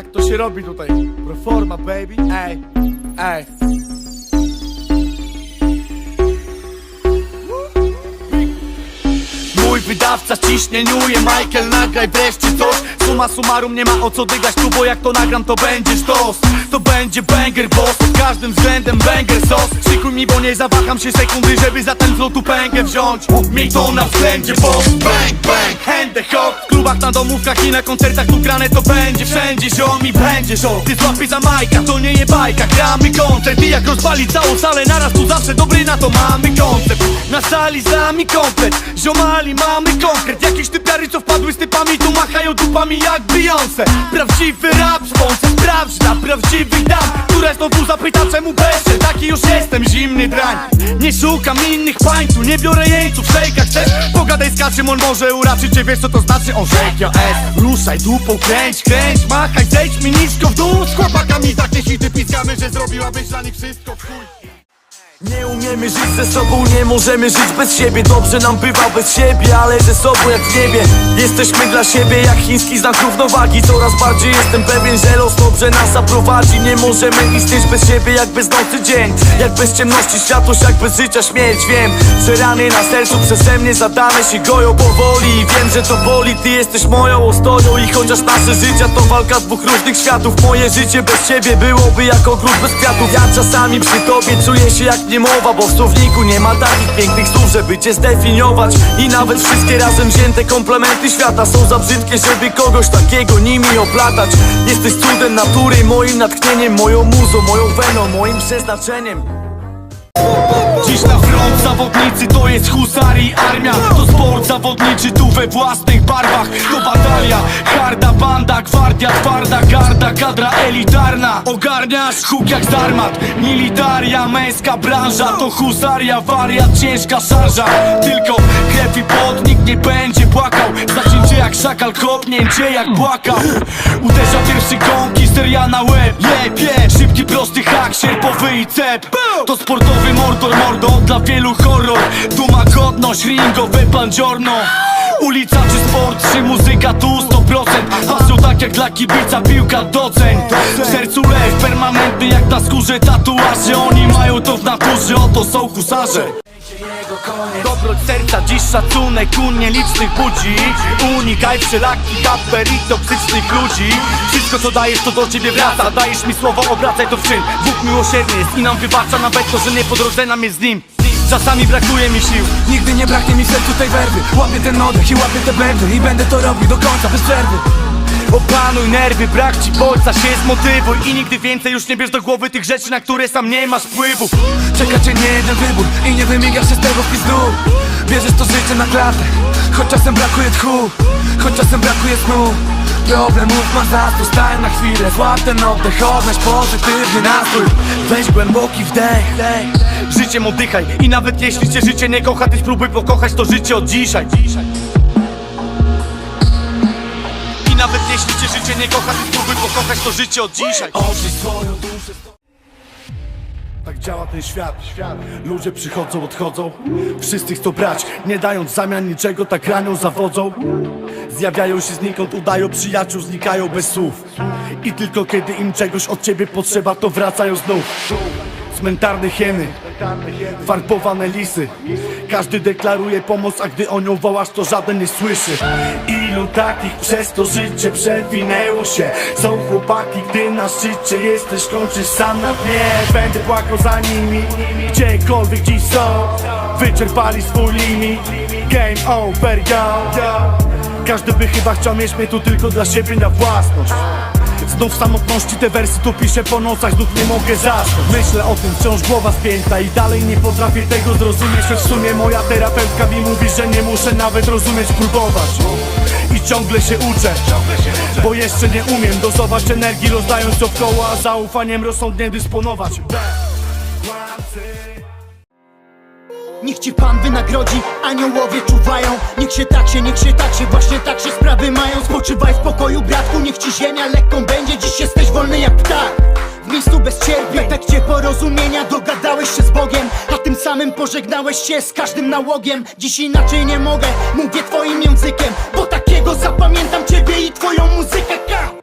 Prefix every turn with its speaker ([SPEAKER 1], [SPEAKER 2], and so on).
[SPEAKER 1] Tak to się robi tutaj. Proforma, baby. Ej, ej. Mój wydawca ciśnie, niuje Michael, nagraj wreszcie coś Suma summarum nie ma o co dygać tu, bo jak to nagram to będzie sztos To będzie banger boss, pod każdym względem banger sos Szykuj mi, bo nie zawaham się sekundy, żeby za ten flow tu pęgę wziąć Miej to na względzie, boss Bang, bang, hand the hot W klubach, na domówkach i na koncertach tu grane to będzie. Wszędzie ziom i będzie Ty złapy za majka, to nie je bajka. Gramy koncert i jak rozpali całą salę Naraz tu zawsze dobry na to mamy koncept. Na sali z nami komplet Ziomali mamy konkret. Jakieś typiary co wpadły z typami Tu machają dupami jak Beyoncé. Prawdziwy rap sponsor Sprawdź na prawdziwych dam Które znowu zapyta czemu bezcie Taki już jestem zimny drań. Nie szukam innych pańców Nie biorę jeńców w szejkach? Pogadaj z kaczym On może uraczyć cię Wiesz co to znaczy? On shake your ass Ruszaj dupą kręć, kręć Machaj, zejdź mi nisko w dół. Z chłopakami takie hity piskamy Że zrobiłabyś dla nich wszystko w chuj
[SPEAKER 2] Nie umiemy żyć ze sobą, nie możemy żyć bez siebie. Dobrze nam bywa bez siebie, ale ze sobą jak w niebie. Jesteśmy dla siebie jak chiński znak równowagi. Coraz bardziej jestem pewien, że los dobrze nas zaprowadzi. Nie możemy istnieć bez siebie jak bez nocy dzień. Jak bez ciemności światłość, jak bez życia śmierć. Wiem, że rany na sercu przeze mnie zadane się goją powoli. Wiem, że to boli, ty jesteś moją ostoją. I chociaż nasze życia to walka dwóch różnych światów Moje życie bez ciebie byłoby jak ogród bez kwiatów. Ja czasami przy tobie czuję się jak niemowa Bo w słowniku nie ma takich pięknych słów, żeby cię zdefiniować. I nawet wszystkie razem wzięte komplementy świata Są za brzydkie, żeby kogoś takiego nimi oplatać. Jesteś cudem natury, moim natchnieniem Moją muzą, moją weną, moim przeznaczeniem
[SPEAKER 1] zawodnicy to jest husarii armia. To sport zawodniczy tu we własnych barwach. To batalia, harda banda, gwardia twarda Garda, kadra elitarna. Ogarniasz huk jak darmat Militaria, męska branża To husaria, wariat, ciężka szarża. Tylko krew i pot, nikt nie będzie płakał Zacięcie jak szakal, kopnięcie jak błaka. Uderza pierwszy gąki, seria na łeb. Jebie, szybki prosty hak, sierpowy i cep. To sportowy mordor, mordo, dla wielu horror. Duma, godność, ringowe bandziorno Ulica czy sport, czy muzyka tu 100% Patrzą tak jak dla kibica piłka doceń W sercu lew, permanentny jak na skórze tatuaże. Oni mają to w naturze, oto są husarze Dobroć serca, dziś szacunek u nielicznych budzi. Unikaj wszelakich afer i toksycznych ludzi. Wszystko co dajesz to do ciebie wraca. Dajesz mi słowo, obracaj to w czyn. Bóg miłosierny jest i nam wybacza Nawet to, że nie po nam jest z nim. Czasami brakuje mi sił.
[SPEAKER 3] Nigdy nie braknie mi sercu tej werwy. Łapię ten oddech i łapię te bębny I będę to robił do końca bez przerwy.
[SPEAKER 1] Opanuj nerwy, brak ci bodźca się zmotywuj I nigdy więcej już nie bierz do głowy tych rzeczy, na które sam nie masz wpływu
[SPEAKER 3] Czeka cię nie jeden wybór I nie wymigasz się z tego pizdu. Bierzesz to życie na klatę Choć czasem brakuje tchu Choć czasem brakuje snu. Problemów ma zastój Stań na chwilę, złap ten oddech Odnajdź pozytywny nastrój.
[SPEAKER 1] Weź głęboki wdech. Życiem oddychaj I nawet jeśli cię życie nie kocha Ty spróbuj pokochać to życie od dzisiaj. I nawet jeśli cię życie nie kocha Ty spróbuj pokochać to życie od dzisiaj.
[SPEAKER 3] Oczyść swoją duszę
[SPEAKER 1] działa ten świat, Ludzie przychodzą, odchodzą Wszyscy chcą brać, nie dając zamian niczego Tak ranią, zawodzą Zjawiają się znikąd, udają przyjaciół Znikają bez słów. I tylko kiedy im czegoś od ciebie potrzeba To wracają znów. Cmentarne hieny Farbowane lisy. Każdy deklaruje pomoc, a gdy o nią wołasz to żaden nie słyszy. Ilu takich przez to życie przewinęło się? Są chłopaki, gdy na szczycie jesteś Kończysz sam na dnie. Będę płakał za nimi Gdziekolwiek dziś są. Wyczerpali swój limit. Game over, yo, yo. Każdy by chyba chciał mieć mnie tu tylko dla siebie na własność Znów w samotności te wersy tu piszę po nocach Znów nie mogę zasnąć. Myślę o tym wciąż głowa spięta I dalej nie potrafię tego zrozumieć Choć w sumie moja terapeutka mi mówi, że nie muszę nawet rozumieć Próbować I ciągle się uczę Bo jeszcze nie umiem dozować energii Rozdając koło, a zaufaniem rozsądnie dysponować
[SPEAKER 4] Niech ci Pan wynagrodzi, aniołowie czuwają. Niech się tak się, niech się tak się, właśnie tak się sprawy mają. Spoczywaj w pokoju bratku, niech ci ziemia lekką będzie. Dziś jesteś wolny jak ptak. W miejscu bez cierpień tak W efekcie porozumienia. Dogadałeś się z Bogiem A tym samym pożegnałeś się z każdym nałogiem. Dziś inaczej nie mogę, mówię twoim językiem Bo takiego zapamiętam ciebie i twoją muzykę.